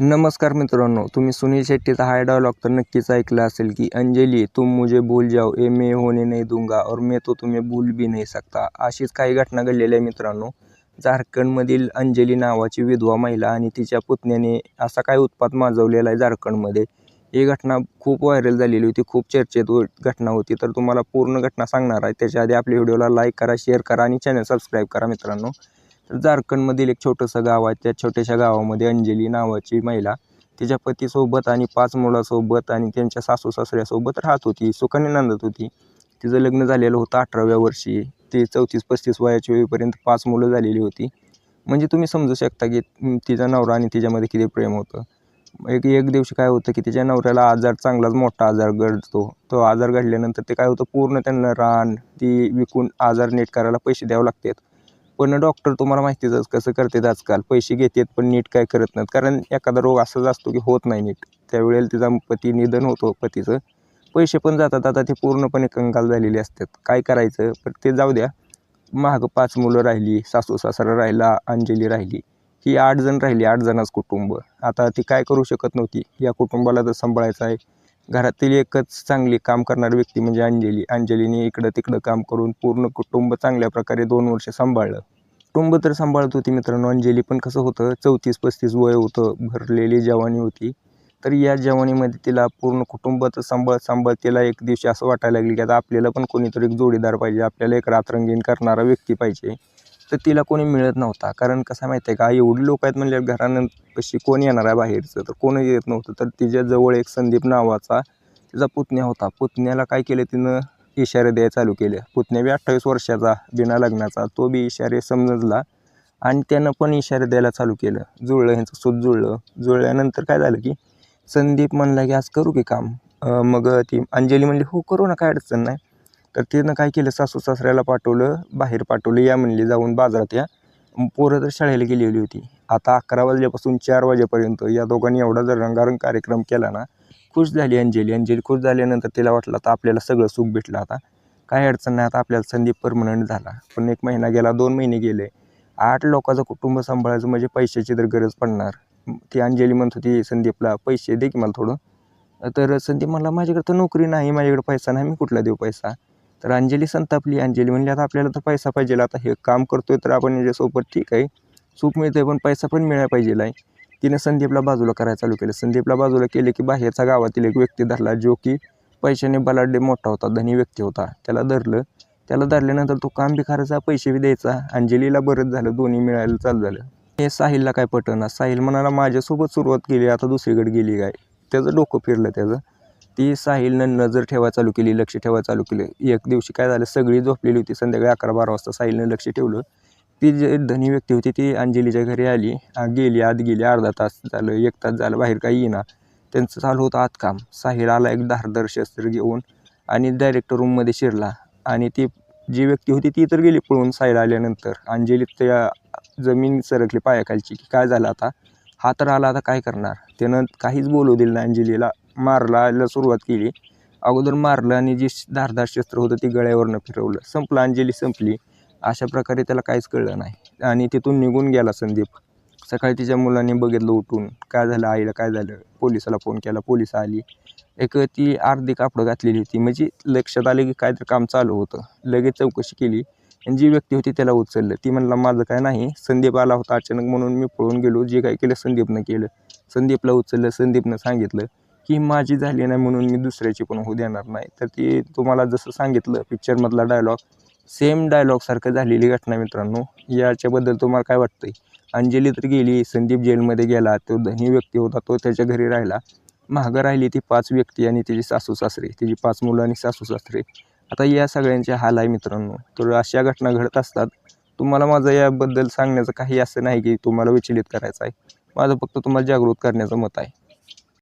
नमस्कार मित्रांनो तुम्ही सुनील शेट्टीचा हाय डायलॉग तर नक्कीच ऐकला असेल की अंजली तुम मुझे भूल जाओ ए मैं होने नहीं दूंगा और मैं तो तुम्ही भूल भी नहीं सकता. अशीच काही घटना घडलेल्या आहे मित्रांनो. झारखंडमधील अंजली नावाची विधवा महिला आणि तिच्या पुतण्याने असा काय उत्पात माजवलेला आहे झारखंडमध्ये. ही घटना खूप व्हायरल झालेली होती खूप चर्चेत हो- घटना होती. तर तुम्हाला पूर्ण घटना सांगणार आहे. त्याच्या आधी आपल्या व्हिडिओला लाईक करा शेअर करा आणि चॅनल सबस्क्राईब करा मित्रांनो. तर झारखंडमधील एक छोटंसं गाव आहे. त्या छोट्याशा गावामध्ये अंजली नावाची महिला तिच्या पतीसोबत आणि पाच मुलासोबत आणि त्यांच्या सासू सासऱ्यासोबत राहत होती. सुखाने नांदत होती. तिचं लग्न झालेलं होतं अठराव्या वर्षी. ते चौतीस पस्तीस वयाच्या वेळीपर्यंत पाच मुलं झालेली होती. म्हणजे तुम्ही समजू शकता की तिचा नवरा आणि तिच्यामध्ये किती प्रेम होतं. एक एक दिवशी काय होतं की तिच्या नवऱ्याला आजार चांगलाच मोठा आजार घडतो. तो आजार घडल्यानंतर ते काय होतं पूर्ण त्यांना रान ती विकून आजार नीट करायला पैसे द्यावे लागतात. पण डॉक्टर तुम्हाला माहितीच कसं करतात आजकाल. पैसे घेतात पण नीट काय करत नाहीत. कारण एखादा रोग असाच असतो की होत नाही नीट. त्यावेळेला तिचा पती निधन होतो पतीचं. पैसे पण जातात. आता ते पूर्णपणे कंगाल झालेले असतात. काय करायचं? पण ते जाऊ द्या. मागं पाच मुलं राहिली सासू सासरा राहिला अंजली राहिली. ही आठ जण राहिली आठ जणांच कुटुंब. आता ती काय करू शकत नव्हती. या कुटुंबाला तर सांभाळायचं आहे. घरातील एकच चांगली काम करणारी व्यक्ती म्हणजे अंजली. अंजलीने इकडं तिकडं काम करून पूर्ण कुटुंब चांगल्या प्रकारे दोन वर्ष सांभाळलं. कुटुंब तर सांभाळत होती मित्रांनो अंजली पण कसं होतं चौतीस पस्तीस वय होतं भरलेली जवानी होती. तर या जवानीमध्ये तिला पूर्ण कुटुंबाचं सांभाळत सांभाळत तिला एक दिवशी असं वाटायला लागली की आता आपल्याला पण कोणीतरी एक जोडीदार पाहिजे आपल्याला एक रात्रंगीण करणारा व्यक्ती पाहिजे. तर तिला कोणी मिळत नव्हता. कारण कसं माहिती आहे का एवढी लोक आहेत म्हणजे घरानं कशी कोण येणार आहे बाहेरचं? तर कोणी येत नव्हतं. तर तिच्याजवळ एक संदीप नावाचा तिचा पुतण्या होता. पुतण्याला काय केलं तिनं? इशारे द्यायला चालू केले. पुतण्या बी अठ्ठावीस वर्षाचा बिना लग्नाचा. तो बी इशारे समजला आणि त्यानं पण इशारे द्यायला चालू केलं. जुळलं ह्यांचं सूत जुळलं. जुळल्यानंतर काय झालं की संदीप म्हणला की आज करू की काम? मग ती अंजली म्हणली हो करू ना काय अडचण नाही. तर तिनं काय केलं सासू सासऱ्याला पाठवलं बाहेर पाठवलं या म्हणली जाऊन बाजारात या. पोरं तर शाळेला गेलेली होती. आता अकरा वाजल्यापासून चार वाजेपर्यंत या दोघांनी एवढा जर रंगारंग कार्यक्रम केला ना खुश झाली अंजली. अंजली खुश झाल्यानंतर तिला वाटलं आता आपल्याला सगळं सुख भेटलं आता. काय अडचण नाही आता आपल्याला संदीप परमनंट झाला. पण एक महिना गेला दोन महिने गेले. आठ लोकांचं कुटुंब सांभाळायचं म्हणजे पैशाची तर गरज पडणार. ती अंजली म्हणत होती संदीपला पैसे दे की मला थोडं. तर संदीप मला माझ्याकडे तर नोकरी नाही माझ्याकडे पैसा नाही मी कुठला देऊ पैसा? तर अंजली संतापली. अंजली म्हणली आता आपल्याला तर पैसा पाहिजे. आता हे काम करतोय तर आपण याच्यासोबत ठीक आहे. सुख मिळतंय पण पैसा पण मिळायला पाहिजे आहे. तिने संदीपला बाजूला करायला चालू केलं. संदीपला बाजूला केले की बाहेरचा गावातील एक व्यक्ती धरला जो की पैशाने बलाढ्य मोठा होता धनी व्यक्ती होता. त्याला धरलं. त्याला धरल्यानंतर तो काम बी करायचा पैसे बी द्यायचा. अंजलीला बरंच झालं. दोन्ही मिळायला चालू झालं. हे साहिलला काय पटना. साहिल म्हणाला माझ्यासोबत सुरुवात केली आता दुसरीकडे गेली काय? त्याचं डोकं फिरलं त्याचं. ती साहिलनं नजर ठेवा चालू केली लक्ष ठेवा चालू केलं. एक दिवशी काय झालं सगळी झोपलेली होती. संध्याकाळी अकरा बारा वाजता साहिलनं लक्ष ठेवलं. ती जे धनी व्यक्ती होती ती अंजलीच्या घरी आली. गेली आत गेली. अर्धा तास झालं एक तास झालं बाहेर काही येईना. त्यांचं चालू होतं आत काम. साहिल आला एक धारदार शस्त्र घेऊन आणि डायरेक्ट रूममध्ये शिरला. आणि ती जी व्यक्ती होती ती तर गेली पळून साहिल आल्यानंतर. अंजली त्या जमीन सरकली पायाखालची. की काय झालं आता? हा तर आला आता काय करणार? त्यानं काहीच बोलू दिलं ना अंजलीला. मारला सुरुवात केली. अगोदर मारलं आणि जे धारदार शस्त्र होतं ती गळ्यावरनं फिरवलं. संपलं अंजली संपली. अशा प्रकारे त्याला काहीच कळलं नाही. आणि तिथून निघून गेला संदीप. सकाळी तिच्या मुलांनी बघितलं उठून. काय झालं? आईला काय झालं? पोलिसाला फोन केला. पोलीस आली. एक ती अर्धी कापडं घातलेली होती. म्हणजे लक्षात आलं की काहीतरी काम चालू होतं. लगेच चौकशी केली. आणि जी व्यक्ती होती त्याला उचललं. ती म्हणला माझं काय नाही. संदीप आला होता अचानक म्हणून मी पळून गेलो. जे काय केलं संदीपनं केलं. संदीपला उचललं. संदीपनं सांगितलं की माझी झाली नाही म्हणून मी दुसऱ्याची पण होऊ देणार नाही. तर ती तुम्हाला जसं सांगितलं पिक्चरमधला डायलॉग सेम डायलॉगसारखं झालेली घटना मित्रांनो. याच्याबद्दल तुम्हाला काय वाटतंय? अंजली तर गेली संदीप जेलमध्ये गेला तो धनी व्यक्ती होता तो त्याच्या घरी राहिला. मागं राहिली ती पाच व्यक्ती आणि तिची सासू सासरे तिची पाच मुलं आणि सासू सासरे. आता या सगळ्यांचे हाल आहे मित्रांनो. तर अशा घटना घडत असतात. तुम्हाला माझं याबद्दल सांगण्याचं काही असं नाही की तुम्हाला विचलित करायचं आहे. माझं फक्त तुम्हाला जागृत करण्याचं मत आहे.